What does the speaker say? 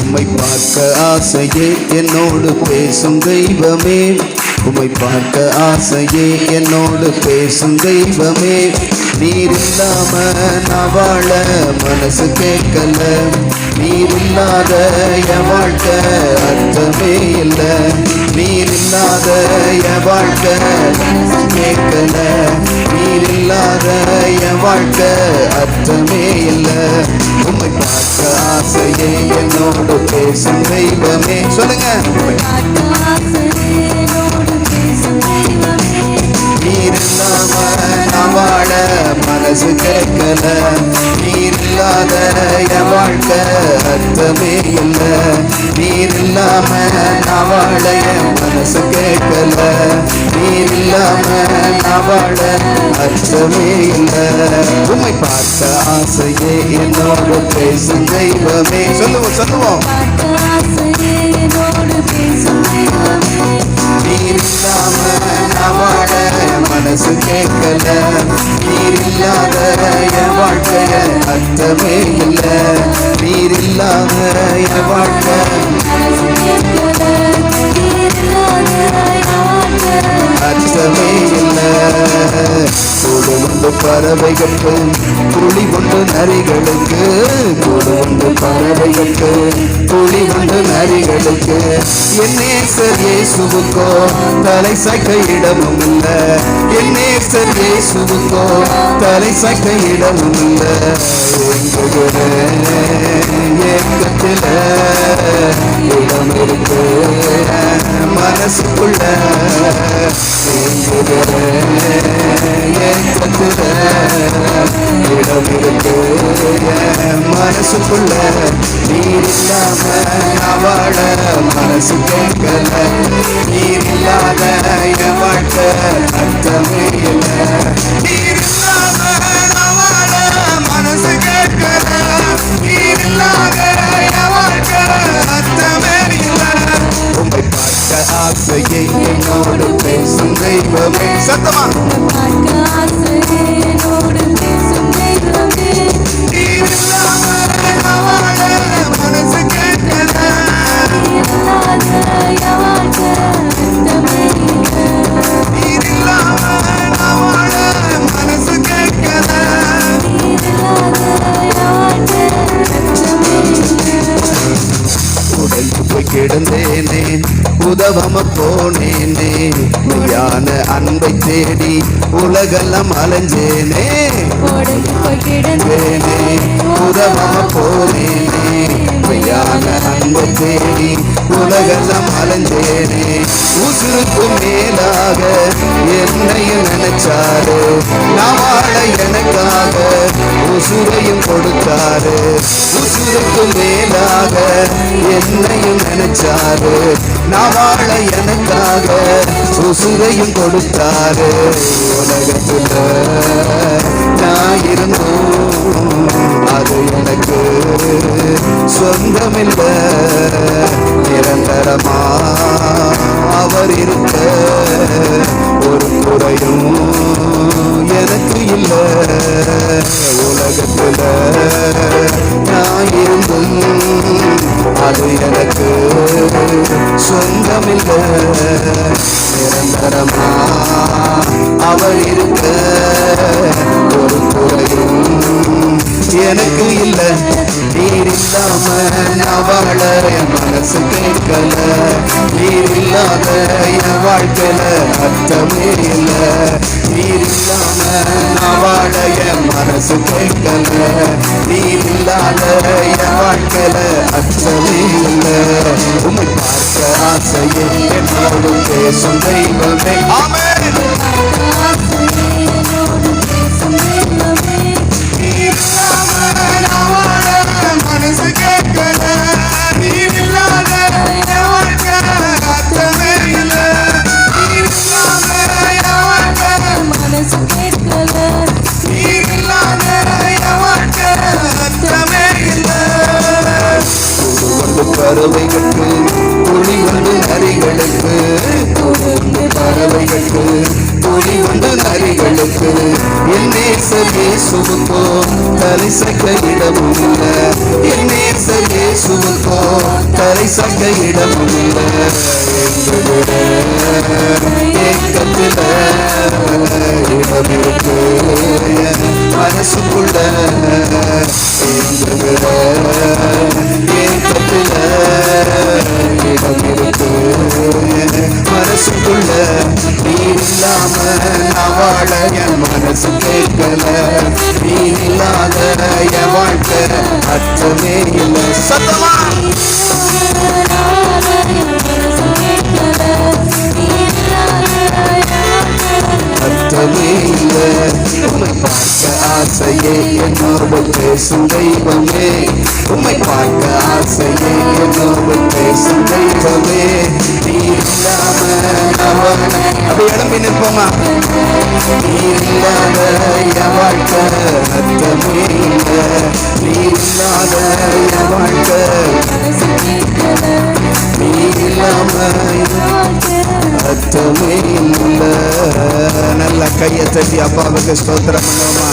உம்மை பார்க்க ஆசையே என்னோடு பேசும் தெய்வமே. உம்மை பார்க்க ஆசையே என்னோடு பேசும் தெய்வமே. நீர் இல்லாம நான் வாழ மனசு கேட்கல. நீர் இல்லாத என் வாழ்க்கை அர்த்தமே இல்லை. நீர் இல்லாத என் வாழ்க்கை கேட்கல. நீர் இல்லாத என் வாழ்க்கை அர்த்தமே இல்லை. உண்மை பார்க்க ஆசையே என்னோடு பேசும் தெய்வமே. சொல்லுங்க. நீர் இல்லாம நான் வாழ மனசு கேட்கல. நீர் இல்லாத என் வாழ்க்கை அர்த்தமே இல்லை. நீர் இல்லாம நான் வாழ என் மனசு கேட்கல. வாழ அர்த்தமே இல்லை. உண்மை பார்த்த ஆசையே என்னோடு பேசும் தெய்வமே. சொல்லுவோம் சொல்லுவோம். நீர் இல்லாம நான் வாழ மனசு கேட்கல. நீர் இல்லாத என் வாழ்க்கைய அர்த்தமே இல்லை. நீர் இல்லாத என் வாழ்க்கை அர்த்தமே இல்லை கூடு உண்டு பறவைகளுக்கு புலி உண்டு நரிகளுக்கு. கூடு உண்டு பறவைகளுக்கு புலி உண்டு நரிகளுக்கு. என்னே நேசர் இயேசுவுக்கோ தலை சக்க இடமும் இல்லை. என்னே நேசர் இயேசுவுக்கோ தலை சக்க இடமும் இல்லை. ஏக்கத்தில் இடம் இருக்கு. மனசுக்குள்ள மனசு கேட்கல நீர் இல்லாத என் வாழ்க்கை அர்த்தமே இல்லை கிடந்தேனே உதவம போனேனே மெய்யான அன்பை தேடி உலகெல்லாம் அலைஞ்சேனே. தேனே உதவம போனேனே மெய்யான அன்பை தேடி உலகெல்லாம் அலைஞ்சேனே. உசுருக்கு மேலாக என்னையும் நினைச்சாரு நான் வாழ எனக்காக உசுரையும் கொடுத்தாரு. உசுருக்கு மேலாக என்னையும் நினைச்சாரு. நான் வாழ எனக்காக உசுரையும் கொடுத்தாரு. உலகத்துல நான் இருந்தோம் அது எனக்கு சொந்தமில்லை. அவள் இருக்க. ஒரு குறையும் எனக்கு இல்ல. நீர் இல்லாம நான் மனசு கேட்கல. நீர் இல்லாத என் வாழ்க்கையில அர்த்தமே இல்ல. நீர் இல்லாம நான் என் மனசு கேட்கல. நீர் இல்லாத என் வாழ்க்கையில அர்த்தமே இல்ல. உம்மை பார்க்க ஆசையே என்னோடு பேசும் தெய்வமே. ஆமென். நீர் பறவைகளுக்கு வந்து நரிகளுக்கு என்னே சரியே பறவைகளுக்கு தலை சக்க இடமும் இல்லை. என்னே சரியே இயேசுவுக்கோ தலை சக்க இடமும் இல்லை. ஏக்கத்தில இடம் இருக்கு மனசுக்குள்ள ஏக்கத்தில அச்சமே இல்லை. சத்தமா? அச்சமே இல்லை. உம்மை பார்க்க. ஆசையே என்னோடு பேசும் தெய்வமே. உம்மை பார்க்க ஆசையே என்னோடு பேசும் தெய்வமே. நீ இல்லாம அப்படி இடம்பி நிற்போமா? நீ இல்லாத என் வாழ்க்கை அர்த்தமே இல்லை. நீ இல்லாத என் வாழ்க்கை நீ இல்லாம அர்த்தமே இல்லை. நல்ல கையை தட்டி அப்பாவுக்கு ஸ்தோத்திரம் பண்ணுவோமா?